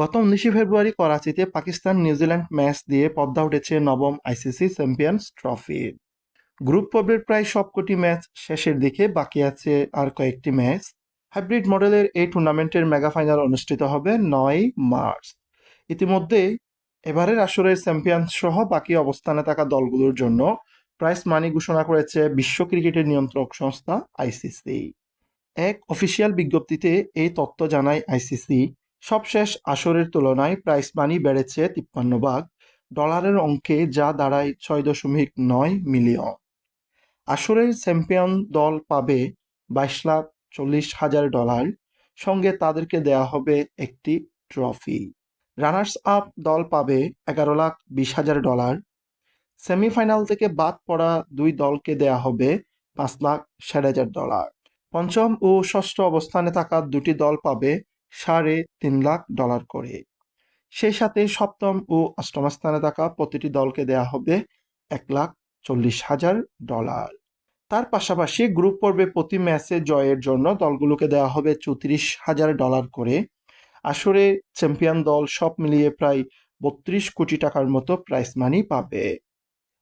গত উনিশে ফেব্রুয়ারি করাচিতে পাকিস্তান নিউজিল্যান্ড ম্যাচ দিয়ে পদ্মা উঠেছে নবম আইসিসি চ্যাম্পিয়ন্স ট্রফি। গ্রুপ পর্বের প্রায় সবকটি ম্যাচ শেষের দিকে বাকি আছে আর কয়েকটি ম্যাচ। হাইব্রিড মডেলের এই টুর্নামেন্টের মেগা ফাইনাল অনুষ্ঠিত হবে নয় মার্চ। ইতিমধ্যে এবারের আসরের চ্যাম্পিয়ন সহ বাকি অবস্থানে থাকা দলগুলোর জন্য প্রাইস মানি ঘোষণা করেছে বিশ্ব ক্রিকেটের নিয়ন্ত্রক সংস্থা আইসিসি। এক অফিসিয়াল বিজ্ঞপ্তিতে এই তথ্য জানায় আইসিসি সবশেষ আসরের তুলনায় প্রাইস মানি বেড়েছে তিপ্পান্ন ভাগ ডলারের অঙ্কে যা দাঁড়ায় ছয় দশমিক নয় মিলিয়ন আসরের চ্যাম্পিয়ন দল পাবে বাইশ লাখ চল্লিশ হাজার ডলার সঙ্গে তাদেরকে দেয়া হবে একটি ট্রফি রানার্স আপ দল পাবে এগারো লাখ বিশ হাজার ডলার সেমিফাইনাল থেকে বাদ পড়া দুই দলকে দেয়া হবে পাঁচ লাখ ষাট হাজার ডলার পঞ্চম ও ষষ্ঠ অবস্থানে থাকা দুটি দল পাবে সাড়ে তিন লাখ ডলার করে। সেই সাথে সপ্তম ও অষ্টম স্থানে থাকা প্রতিটি দলকে দেয়া হবে এক লাখ চল্লিশ হাজার ডলার। তার পাশাপাশি গ্রুপ পর্বে প্রতি ম্যাচে জয়ের জন্য দলগুলোকে দেওয়া হবে চৌত্রিশ হাজার ডলার করে। আসরে চ্যাম্পিয়ন দল সব মিলিয়ে প্রায় বত্রিশ কোটি টাকার মতো প্রাইস মানি পাবে।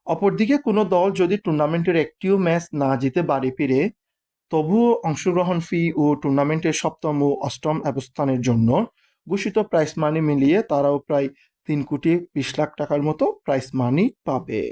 অপরদিকে কোনো দল যদি টুর্নামেন্টের একটিও ম্যাচ না জিতে বাড়ি ফিরে তবুও অংশগ্রহণ ফি ও টুর্নামেন্টের সপ্তম ও অষ্টম অবস্থানের জন্য ঘোষিত প্রাইস মানি মিলিয়ে তারাও প্রায় তিন কোটি বিশ লাখ টাকার মতো প্রাইস মানি পাবে।